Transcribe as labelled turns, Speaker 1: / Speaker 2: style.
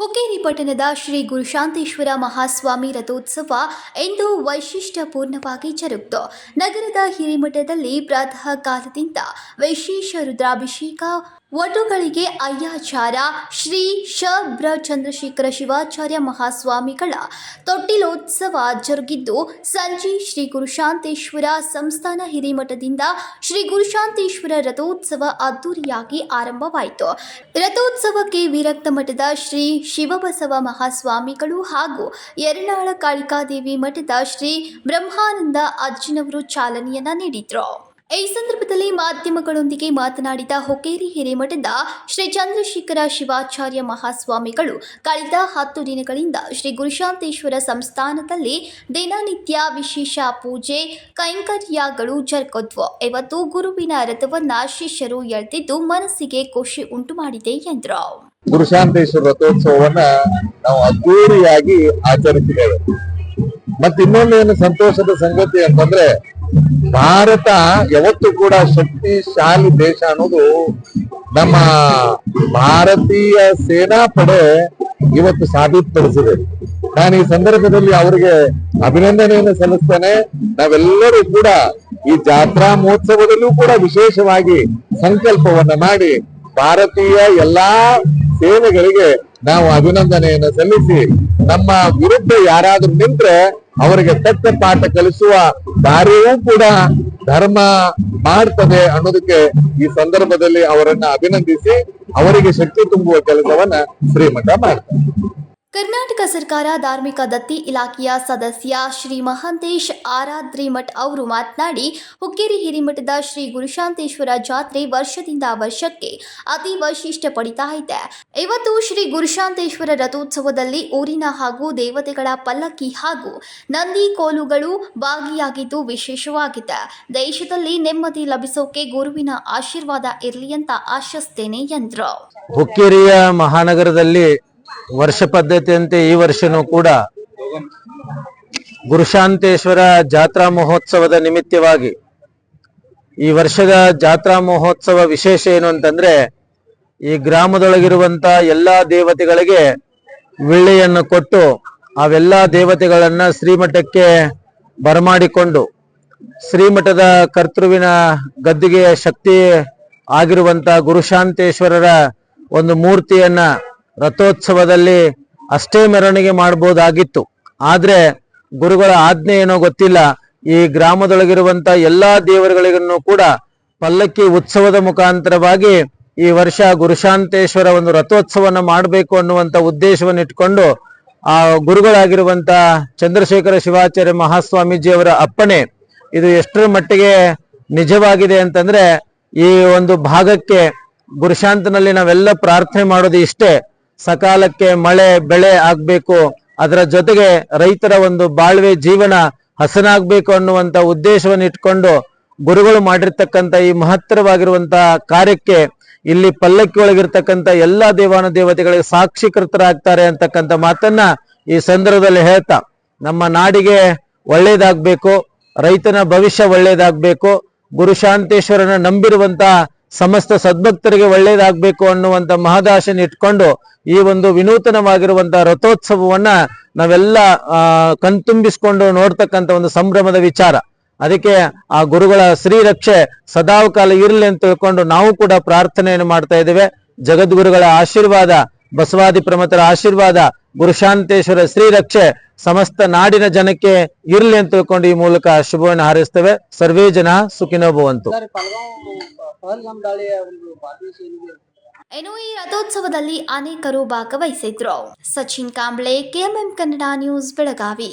Speaker 1: ಹುಕ್ಕೇರಿ ಪಟ್ಟಣದ ಶ್ರೀ ಗುರುಶಾಂತೇಶ್ವರ ಮಹಾಸ್ವಾಮಿ ರಥೋತ್ಸವ ಇಂದು ವೈಶಿಷ್ಟ್ಯಪೂರ್ಣವಾಗಿ ಜರುಗಿತು. ನಗರದ ಹಿರಿಮಠದಲ್ಲಿ ಪ್ರಾತಃ ಕಾಲದಿಂದ ವಿಶೇಷ ರುದ್ರಾಭಿಷೇಕ ವಟುಗಳಿಗೆ ಅಯ್ಯಾಚಾರ, ಶ್ರೀ ಶ. ಬ್ರ ಚಂದ್ರಶೇಖರ ಶಿವಾಚಾರ್ಯ ಮಹಾಸ್ವಾಮಿಗಳ ತೊಟ್ಟಿಲೋತ್ಸವ ಜರುಗಿದ್ದು, ಸಂಜೆ ಶ್ರೀ ಗುರುಶಾಂತೇಶ್ವರ ಸಂಸ್ಥಾನ ಹಿರಿಮಠದಿಂದ ಶ್ರೀ ಗುರುಶಾಂತೇಶ್ವರ ರಥೋತ್ಸವ ಅದ್ದೂರಿಯಾಗಿ ಆರಂಭವಾಯಿತು. ರಥೋತ್ಸವಕ್ಕೆ ವಿರಕ್ತ ಮಠದ ಶ್ರೀ ಶಿವಬಸವ ಮಹಾಸ್ವಾಮಿಗಳು ಹಾಗೂ ಯರನಾಳ ಕಾಳಿಕಾದೇವಿ ಮಠದ ಶ್ರೀ ಬ್ರಹ್ಮಾನಂದ ಅಜ್ಜಿನವರು ಚಾಲನೆಯನ್ನ ನೀಡಿದ್ರು. ಈ ಸಂದರ್ಭದಲ್ಲಿ ಮಾಧ್ಯಮಗಳೊಂದಿಗೆ ಮಾತನಾಡಿದ ಹೊಕೇರಿ ಹಿರೇಮಠದ ಶ್ರೀ ಚಂದ್ರಶೇಖರ ಶಿವಾಚಾರ್ಯ ಮಹಾಸ್ವಾಮಿಗಳು, ಕಳೆದ ಹತ್ತು ದಿನಗಳಿಂದ ಶ್ರೀ ಗುರುಶಾಂತೇಶ್ವರ ಸಂಸ್ಥಾನದಲ್ಲಿ ದಿನನಿತ್ಯ ವಿಶೇಷ ಪೂಜೆ, ಕೈಂಕರ್ಯಗಳು ಜರುಗಿದ್ವು ಇವತ್ತು ಗುರುವಿನ ರಥವನ್ನ ಶಿಷ್ಯರು ಎಳೆದಿದ್ದು ಮನಸ್ಸಿಗೆ ಖುಷಿ ಉಂಟು ಮಾಡಿದೆ ಎಂದರು.
Speaker 2: ಗುರುಶಾಂತೇಶ್ವರ ರಥೋತ್ಸವವನ್ನ ನಾವು ಅದ್ದೂರಿಯಾಗಿ ಆಚರಿಸಿದ್ದೇವೆ. ಮತ್ತೆ ಏನು ಸಂತೋಷದ ಸಂಗತಿ ಅಂತಂದ್ರೆ ಭಾರತ ಯಾವತ್ತೂ ಕೂಡ ಶಕ್ತಿಶಾಲಿ ದೇಶ ಅನ್ನೋದು ನಮ್ಮ ಭಾರತೀಯ ಸೇನಾ ಪಡೆ ಇವತ್ತು ಸಾಬೀತುಪಡಿಸಿದೆ. ನಾನು ಈ ಸಂದರ್ಭದಲ್ಲಿ ಅವರಿಗೆ ಅಭಿನಂದನೆಯನ್ನು ಸಲ್ಲಿಸ್ತೇನೆ. ನಾವೆಲ್ಲರೂ ಕೂಡ ಈ ಜಾತ್ರಾ ಮಹೋತ್ಸವದಲ್ಲೂ ಕೂಡ ವಿಶೇಷವಾಗಿ ಸಂಕಲ್ಪವನ್ನ ಮಾಡಿ ಭಾರತೀಯ ಎಲ್ಲಾ ಸೇನೆಗಳಿಗೆ ನಾವು ಅಭಿನಂದನೆಯನ್ನು ಸಲ್ಲಿಸಿ ನಮ್ಮ ವಿರುದ್ಧ ಯಾರಾದ್ರೂ ನಿಂತ್ರೆ ಅವರಿಗೆ ತಕ್ಕ ಪಾಠ ಕಲಿಸುವ ಕಾರ್ಯವೂ ಕೂಡ ಧರ್ಮ ಮಾಡ್ತದೆ ಅನ್ನೋದಕ್ಕೆ ಈ ಸಂದರ್ಭದಲ್ಲಿ ಅವರನ್ನ ಅಭಿನಂದಿಸಿ ಅವರಿಗೆ ಶಕ್ತಿ ತುಂಬುವ ಕೆಲಸವನ್ನ ಶ್ರೀಮಠ ಮಾಡ್ತಾರೆ.
Speaker 1: ಕರ್ನಾಟಕ ಸರ್ಕಾರ ಧಾರ್ಮಿಕ ದತ್ತಿ ಇಲಾಖೆಯ ಸದಸ್ಯ ಶ್ರೀ ಮಹಾಂತೇಶ್ ಆರಾದ್ರಿಮಠ್ ಅವರು ಮಾತನಾಡಿ, ಹುಕ್ಕೇರಿ ಹಿರಿಮಠದ ಶ್ರೀ ಗುರುಶಾಂತೇಶ್ವರ ಜಾತ್ರೆ ವರ್ಷದಿಂದ ವರ್ಷಕ್ಕೆ ಅತಿ ವೈಶಿಷ್ಟ್ಯ ಪಡಿತಾ ಇದೆ. ಇವತ್ತು ಶ್ರೀ ಗುರುಶಾಂತೇಶ್ವರ ರಥೋತ್ಸವದಲ್ಲಿ ಊರಿನ ಹಾಗೂ ದೇವತೆಗಳ ಪಲ್ಲಕ್ಕಿ ಹಾಗೂ ನಂದಿ ಕೋಲುಗಳು ಭಾಗಿಯಾಗಿದ್ದು ವಿಶೇಷವಾಗಿದೆ. ದೇಶದಲ್ಲಿ ನೆಮ್ಮದಿ ಲಭಿಸೋಕೆ ಗುರುವಿನ ಆಶೀರ್ವಾದ ಇರಲಿ ಅಂತ ಆಶಿಸ್ತೇನೆ ಎಂದರು.
Speaker 3: ಹುಕ್ಕೇರಿಯ ಮಹಾನಗರದಲ್ಲಿ ವರ್ಷ ಪದ್ಧತಿಯಂತೆ ಈ ವರ್ಷನೂ ಕೂಡ ಗುರುಶಾಂತೇಶ್ವರ ಜಾತ್ರಾ ಮಹೋತ್ಸವದ ನಿಮಿತ್ತವಾಗಿ ಈ ವರ್ಷದ ಜಾತ್ರಾ ಮಹೋತ್ಸವ ವಿಶೇಷ ಏನು ಅಂತಂದ್ರೆ ಈ ಗ್ರಾಮದೊಳಗಿರುವಂತ ಎಲ್ಲಾ ದೇವತೆಗಳಿಗೆ ವಿಳ್ಳೆಯನ್ನು ಕೊಟ್ಟು ಅವೆಲ್ಲಾ ದೇವತೆಗಳನ್ನ ಶ್ರೀಮಠಕ್ಕೆ ಬರಮಾಡಿಕೊಂಡು ಶ್ರೀಮಠದ ಕರ್ತೃವಿನ ಗದ್ದಿಗೆಯ ಶಕ್ತಿ ಆಗಿರುವಂತ ಗುರುಶಾಂತೇಶ್ವರರ ಒಂದು ಮೂರ್ತಿಯನ್ನ ರಥೋತ್ಸವದಲ್ಲಿ ಅಷ್ಟೇ ಮೆರವಣಿಗೆ ಮಾಡಬಹುದಾಗಿತ್ತು. ಆದ್ರೆ ಗುರುಗಳ ಆಜ್ಞೆ ಏನೋ ಗೊತ್ತಿಲ್ಲ. ಈ ಗ್ರಾಮದೊಳಗಿರುವಂತ ಎಲ್ಲಾ ದೇವರುಗಳಿಗೂ ಕೂಡ ಪಲ್ಲಕ್ಕಿ ಉತ್ಸವದ ಮುಖಾಂತರವಾಗಿ ಈ ವರ್ಷ ಗುರುಶಾಂತೇಶ್ವರ ಒಂದು ರಥೋತ್ಸವನ ಮಾಡಬೇಕು ಅನ್ನುವಂತ ಉದ್ದೇಶವನ್ನು ಇಟ್ಕೊಂಡು ಆ ಗುರುಗಳಾಗಿರುವಂತ ಚಂದ್ರಶೇಖರ ಶಿವಾಚಾರ್ಯ ಮಹಾಸ್ವಾಮೀಜಿಯವರ ಅಪ್ಪಣೆ ಇದು ಎಷ್ಟರ ಮಟ್ಟಿಗೆ ನಿಜವಾಗಿದೆ ಅಂತಂದ್ರೆ ಈ ಒಂದು ಭಾಗಕ್ಕೆ ಗುರುಶಾಂತನಲ್ಲಿ ನಾವೆಲ್ಲ ಪ್ರಾರ್ಥನೆ ಮಾಡೋದು ಇಷ್ಟೇ. ಸಕಾಲಕ್ಕೆ ಮಳೆ, ಬೆಳೆ ಆಗ್ಬೇಕು. ಅದರ ಜೊತೆಗೆ ರೈತರ ಒಂದು ಬಾಳ್ವೆ ಜೀವನ ಹಸನಾಗ್ಬೇಕು ಅನ್ನುವಂತ ಉದ್ದೇಶವನ್ನು ಇಟ್ಕೊಂಡು ಗುರುಗಳು ಮಾಡಿರ್ತಕ್ಕಂತ ಈ ಮಹತ್ತರವಾಗಿರುವಂತಹ ಕಾರ್ಯಕ್ಕೆ ಇಲ್ಲಿ ಪಲ್ಲಕ್ಕಿ ಒಳಗಿರ್ತಕ್ಕಂಥ ಎಲ್ಲಾ ದೇವಾನ ದೇವತೆಗಳಿಗೆ ಸಾಕ್ಷೀಕೃತರಾಗ್ತಾರೆ ಅಂತಕ್ಕಂಥ ಮಾತನ್ನ ಈ ಸಂದರ್ಭದಲ್ಲಿ ಹೇಳ್ತಾ, ನಮ್ಮ ನಾಡಿಗೆ ಒಳ್ಳೇದಾಗ್ಬೇಕು, ರೈತನ ಭವಿಷ್ಯ ಒಳ್ಳೇದಾಗ್ಬೇಕು ಗುರುಶಾಂತೇಶ್ವರನ ನಂಬಿರುವಂತ ಸಮಸ್ತ ಸದ್ಭಕ್ತರಿಗೆ ಒಳ್ಳೆಯದಾಗಬೇಕು ಅನ್ನುವಂತ ಮಹದಾಶನ ಇಟ್ಕೊಂಡು ಈ ಒಂದು ವಿನೂತನವಾಗಿರುವಂತಹ ರಥೋತ್ಸವವನ್ನ ನಾವೆಲ್ಲ ಕಣ್ತುಂಬಿಸ್ಕೊಂಡು ನೋಡ್ತಕ್ಕಂತ ಒಂದು ಸಂಭ್ರಮದ ವಿಚಾರ. ಅದಕ್ಕೆ ಆ ಗುರುಗಳ ಶ್ರೀರಕ್ಷೆ ಸದಾವಕಾಲ ಇರಲಿ ಅಂತ ತಿಳ್ಕೊಂಡು ನಾವು ಕೂಡ ಪ್ರಾರ್ಥನೆಯನ್ನು ಮಾಡ್ತಾ ಇದ್ದೇವೆ. ಜಗದ್ಗುರುಗಳ ಆಶೀರ್ವಾದ ಬಸವಾದಿ ಪ್ರಮತರ ಆಶೀರ್ವಾದ ಗುರುಶಾಂತೇಶ್ವರ ಶ್ರೀರಕ್ಷೆ ಸಮಸ್ತ ನಾಡಿನ ಜನಕ್ಕೆ ಇರ್ಲಿ ಅಂತ ತಿಳ್ಕೊಂಡು ಈ ಮೂಲಕ ಶುಭವನ್ನು ಹಾರೈಸ್ತೇವೆ. ಸರ್ವೇ ಜನ
Speaker 4: ಸುಖಿನೋಭವಂತು
Speaker 1: ಇನ್ನು ಈ ರಥೋತ್ಸವದಲ್ಲಿ ಅನೇಕರು ಭಾಗವಹಿಸಿದ್ರು. Sachin Kamble KMM Kannada news Belagavi.